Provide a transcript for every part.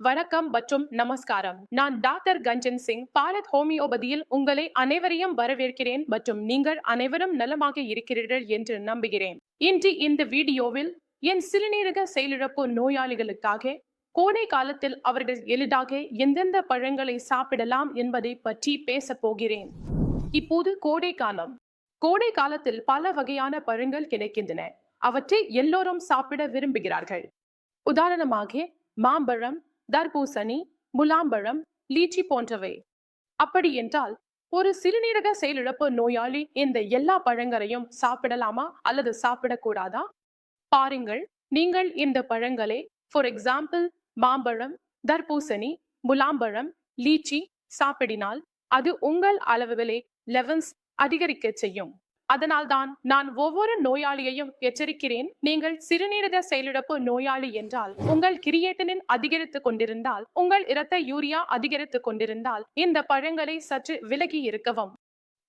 வணக்கம் மற்றும் நமஸ்காரம். நான் டாக்டர் கஞ்சன் சிங் பாரத் ஹோமியோபதியில் உங்களை அனைவரையும் வரவேற்கிறேன் மற்றும் நீங்கள் அனைவரும் நலமாக இருக்கிறீர்கள் என்று நம்புகிறேன். இன்று இந்த வீடியோவில் என் சிறுநீரக செயலிழப்பு நோயாளிகளுக்காக கோடை காலத்தில் அவர்கள் எளிதாக எந்தெந்த பழங்களை சாப்பிடலாம் என்பதை பற்றி பேச போகிறேன். இப்போது கோடை காலம். கோடை காலத்தில் பல வகையான பழங்கள் கிடைக்கின்றன. அவற்றை எல்லோரும் சாப்பிட விரும்புகிறார்கள். உதாரணமாக மாம்பழம் தர்பூசணி முலாம்பழம் லீச்சி போன்றவை. அப்படி என்றால் ஒரு சிறுநீரக செயலிழப்பு நோயாளி இந்த எல்லா பழங்களையும் சாப்பிடலாமா அல்லது சாப்பிடக்கூடாதா? பாருங்கள் நீங்கள் இந்த பழங்களை ஃபார் எக்ஸாம்பிள் மாம்பழம் தர்பூசணி முலாம்பழம் லீச்சி சாப்பிடினால் அது உங்கள் அளவுகளை லெவன்ஸ் அதிகரிக்க செய்யும். அதனால்தான் நான் ஒவ்வொரு நோயாளியையும் எச்சரிக்கிறேன். நீங்கள் சிறுநீரக செயலிழப்பு நோயாளி என்றால் உங்கள் கிரியேட்டனின் அதிகரித்து கொண்டிருந்தால் உங்கள் இரத்த யூரியா அதிகரித்து கொண்டிருந்தால் இந்த பழங்களை சற்று விலகி இருக்கவும்.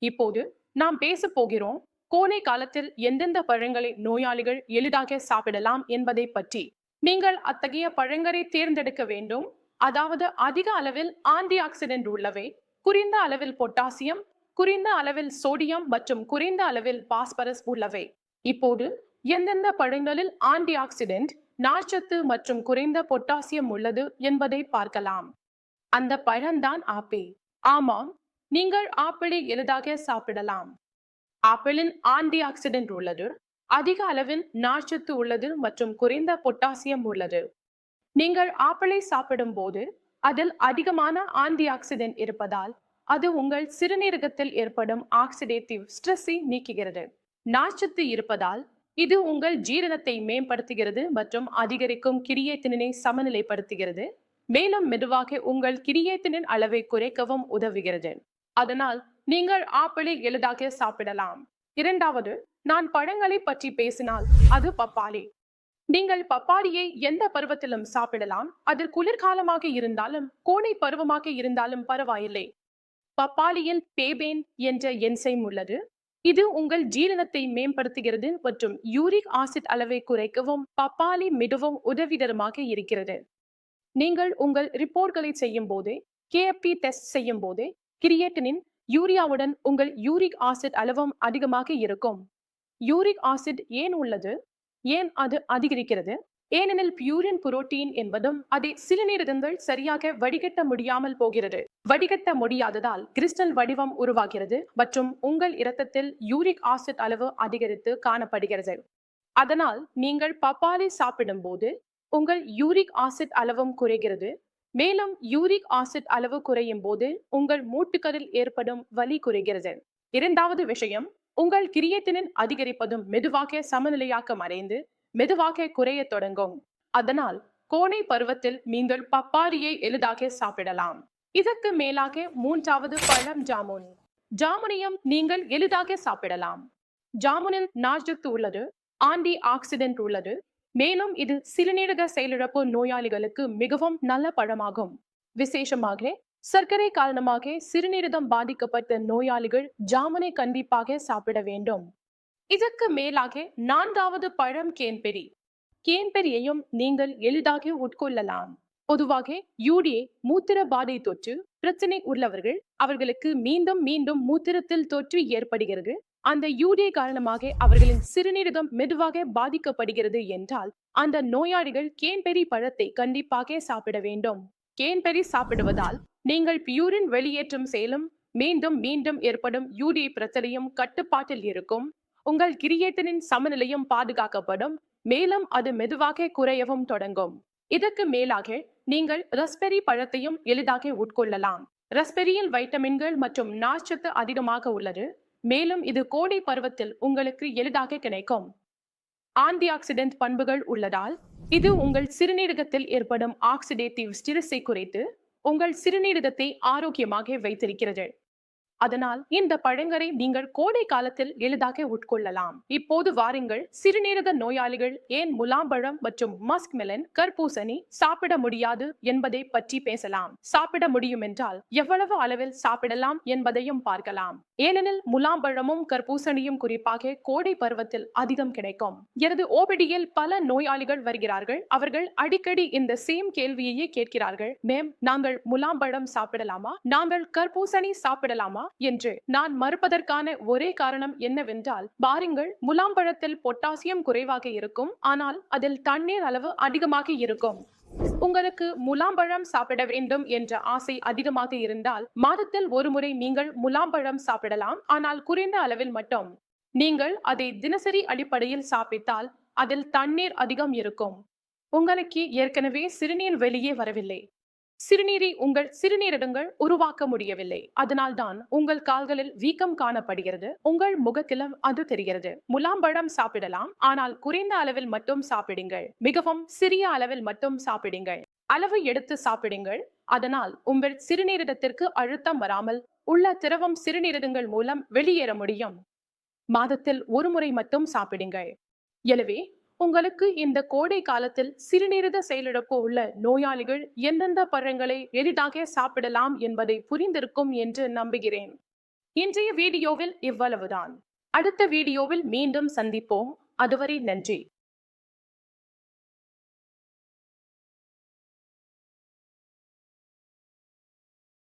இப்போது நாம் பேச போகிறோம் கோடை காலத்தில் எந்தெந்த பழங்களை நோயாளிகள் எளிதாக சாப்பிடலாம் என்பதை பற்றி. நீங்கள் அத்தகைய பழங்களை தேர்ந்தெடுக்க வேண்டும். அதாவது அதிக அளவில் ஆன்டி ஆக்சிடென்ட் உள்ளவை குறைந்த அளவில் பொட்டாசியம் குறைந்த அளவில் சோடியம் மற்றும் குறைந்த அளவில் பாஸ்பரஸ் உள்ளவை. இப்போது எந்தெந்த பழங்களில் ஆன்டி ஆக்சிடென்ட் நார்ச்சத்து மற்றும் குறைந்த பொட்டாசியம் உள்ளது என்பதை பார்க்கலாம். அந்த பழம்தான் ஆப்பிள். ஆமாம் நீங்கள் ஆப்பிளை எளிதாக சாப்பிடலாம். ஆப்பிளின் ஆன்டி ஆக்சிடென்ட் உள்ளது அதிக அளவில் நார்ச்சத்து உள்ளது மற்றும் குறைந்த பொட்டாசியம் உள்ளது. நீங்கள் ஆப்பிளை சாப்பிடும் போது அதில் அதிகமான ஆன்டி ஆக்சிடென்ட் இருப்பதால் அது உங்கள் சிறுநீரகத்தில் ஏற்படும் ஆக்சிடேட்டிவ் ஸ்ட்ரெஸ்ஸை நீக்குகிறது. நார்ச்சத்து இருப்பதால் இது உங்கள் ஜீரணத்தை மேம்படுத்துகிறது மற்றும் அதிகரிக்கும் கிரியேத்தினை சமநிலைப்படுத்துகிறது. மேலும் மெதுவாக உங்கள் கிரியேத்தினின் அளவை குறைக்கவும் உதவுகிறது. அதனால் நீங்கள் ஆப்பிளை எளிதாக சாப்பிடலாம். இரண்டாவது நான் பழங்களை பற்றி பேசினால் அது பப்பாளி. நீங்கள் பப்பாளியை எந்த பருவத்திலும் சாப்பிடலாம். அது குளிர்காலமாக இருந்தாலும் கோடை பருவமாக இருந்தாலும் பரவாயில்லை. பப்பாளியில் பேபேன் என்ற என்சைம் உள்ளது. இது உங்கள் ஜீரணத்தை மேம்படுத்துகிறது மற்றும் யூரிக் ஆசிட் அளவை குறைக்கவும் பப்பாளி மிகவும் உதவிகரமாக இருக்கிறது. நீங்கள் உங்கள் ரிப்போர்ட்களை செய்யும் போது கேஎப்பி டெஸ்ட் செய்யும் போது கிரியேட்டனின் யூரியாவுடன் உங்கள் யூரிக் ஆசிட் அளவும் அதிகமாக இருக்கும். யூரிக் ஆசிட் ஏன் உள்ளது? ஏன் அது அதிகரிக்கிறது? ஏனெனில் பியூரின் புரோட்டீன் என்பதும் அதை சிறுநீரகங்கள் சரியாக வடிகட்ட முடியாமல் போகிறது. வடிகட்ட முடியாததால் கிறிஸ்டல் வடிவம் உருவாகிறது மற்றும் உங்கள் இரத்தத்தில் யூரிக் ஆசிட் அளவு அதிகரித்து காணப்படுகிறது. அதனால் நீங்கள் பப்பாளி சாப்பிடும்போது உங்கள் யூரிக் ஆசிட் அளவும் குறைகிறது. மேலும் யூரிக் ஆசிட் அளவு குறையும் போது உங்கள் மூட்டுகளில் ஏற்படும் வலி குறைகிறது. இரண்டாவது விஷயம் உங்கள் கிரியேட்டினின் அதிகரிப்பதும் மெதுவாக சமநிலையாக்கம் அடைந்து மெதுவாக குறைய தொடங்கும். அதனால் கோடை பருவத்தில் நீங்கள் பப்பாரியை எளிதாக சாப்பிடலாம். இதற்கு மேலாக மூன்றாவது பழம் ஜாமுன். ஜாமுனையும் நீங்கள் எளிதாக சாப்பிடலாம். ஜாமுனில் நார்ச்சத்து உள்ளது ஆன்டி ஆக்சிடென்ட் உள்ளது மேலும் இது சிறுநீரக செயலிழப்பு நோயாளிகளுக்கு மிகவும் நல்ல பழமாகும். விசேஷமாக சர்க்கரை காரணமாக சிறுநீரகம் பாதிக்கப்பட்ட நோயாளிகள் ஜாமுனை கண்டிப்பாக சாப்பிட வேண்டும். இதற்கு மேலாக நான்காவது பழம் கேன்பெரி கேன்பெரியையும் நீங்கள் எளிதாக உட்கொள்ளலாம். பொதுவாக யூடிஏ மூத்திர பாதை தொற்று பிரச்சனை உள்ளவர்கள் அவர்களுக்கு மீண்டும் மீண்டும் மூத்திரத்தில் தொற்று ஏற்படுகிறது. அந்த யூடிஏ காரணமாக அவர்களின் சிறுநீரகம் மெதுவாக பாதிக்கப்படுகிறது என்றால் அந்த நோயாளிகள் கேன்பெரி பழத்தை கண்டிப்பாக சாப்பிட வேண்டும். கேன்பெரி சாப்பிடுவதால் நீங்கள் பியூரின் வெளியேற்றும் செயலும் மீண்டும் மீண்டும் ஏற்படும் யூடிஏ பிரச்சனையும் கட்டுப்பாட்டில் இருக்கும். உங்கள் கிரியேட்டனின் சமநிலையும் பாதுகாக்கப்படும். மேலும் அது மெதுவாக குறையவும் தொடங்கும். இதற்கு மேலாக நீங்கள் ரஸ்பெரி பழத்தையும் எளிதாக உட்கொள்ளலாம். ரஸ்பெரியில் வைட்டமின்கள் மற்றும் நார்ச்சத்து அதிகமாக உள்ளது. மேலும் இது கோடை பருவத்தில் உங்களுக்கு எளிதாக கிடைக்கும். ஆன்டி ஆக்சிடென்ட் பண்புகள் உள்ளதால் இது உங்கள் சிறுநீரகத்தில் ஏற்படும் ஆக்சிடேட்டிவ் ஸ்டிரஸை குறைத்து உங்கள் சிறுநீரகத்தை ஆரோக்கியமாக வைத்திருக்கிறது. அதனால் இந்த பழங்கரை நீங்கள் கோடை காலத்தில் எளிதாக உட்கொள்ளலாம். இப்போது வாருங்கள் சிறுநீரக நோயாளிகள் ஏன் முலாம்பழம் மற்றும் மஸ்க் மெலன் கற்பூசணி சாப்பிட முடியாது என்பதை பற்றி பேசலாம். சாப்பிட முடியும் என்றால் எவ்வளவு அளவில் சாப்பிடலாம் என்பதையும் பார்க்கலாம். ஏனெனில் முலாம்பழமும் கற்பூசணியும் குறிப்பாக கோடை பருவத்தில் அதிகம் கிடைக்கும். எனது ஓபிடியில் பல நோயாளிகள் வருகிறார்கள். அவர்கள் அடிக்கடி இந்த சேம் கேள்வியையே கேட்கிறார்கள். மேம் நாங்கள் முலாம்பழம் சாப்பிடலாமா? நாங்கள் கற்பூசணி சாப்பிடலாமா? என்று. நான் மறுப்பதற்கான ஒரே காரணம் என்னவென்றால் பாருங்கள் முலாம்பழத்தில் பொட்டாசியம் குறைவாக இருக்கும் ஆனால் அதில் தண்ணீர் அளவு அதிகமாக இருக்கும். உங்களுக்கு முலாம்பழம் சாப்பிட வேண்டும் என்ற ஆசை அதிகமாக இருந்தால் மாதத்தில் ஒரு முறை நீங்கள் முலாம்பழம் சாப்பிடலாம் ஆனால் குறைந்த அளவில் மட்டும். நீங்கள் அதை தினசரி அடிப்படையில் சாப்பிட்டால் அதில் தண்ணீர் அதிகம் இருக்கும். உங்களுக்கு ஏற்கனவே சிறுநீர் வெளியே வரவில்லை. சிறுநீரை உங்கள் சிறுநீரகங்கள் உருவாக்க முடியவில்லை. அதனால்தான் உங்கள் கால்களில் வீக்கம் காணப்படுகிறது. உங்கள் முகத்திலும் அது தெரிகிறது. முலாம்பழம் சாப்பிடலாம். ஆனால் குறைந்த அளவில் மட்டும் சாப்பிடுங்கள். மிகவும் சிறிய அளவில் மட்டும் சாப்பிடுங்கள். அளவு எடுத்து சாப்பிடுங்கள். அதனால் உங்கள் சிறுநீரகத்திற்கு அழுத்தம் வராமல் உள்ள திரவம் சிறுநீரகங்கள் மூலம் வெளியேற முடியும். மாதத்தில் ஒரு முறை மட்டும் சாப்பிடுங்கள். எனவே உங்களுக்கு இந்த கோடை காலத்தில் சிறுநீரக செயலிழப்பு உள்ள நோயாளிகள் எந்தெந்த பழங்களை எளிதாக சாப்பிடலாம் என்பதை புரிந்திருக்கும் என்று நம்புகிறேன். இன்றைய வீடியோவில் இவ்வளவுதான். அடுத்த வீடியோவில் மீண்டும் சந்திப்போம். அதுவரை நன்றி.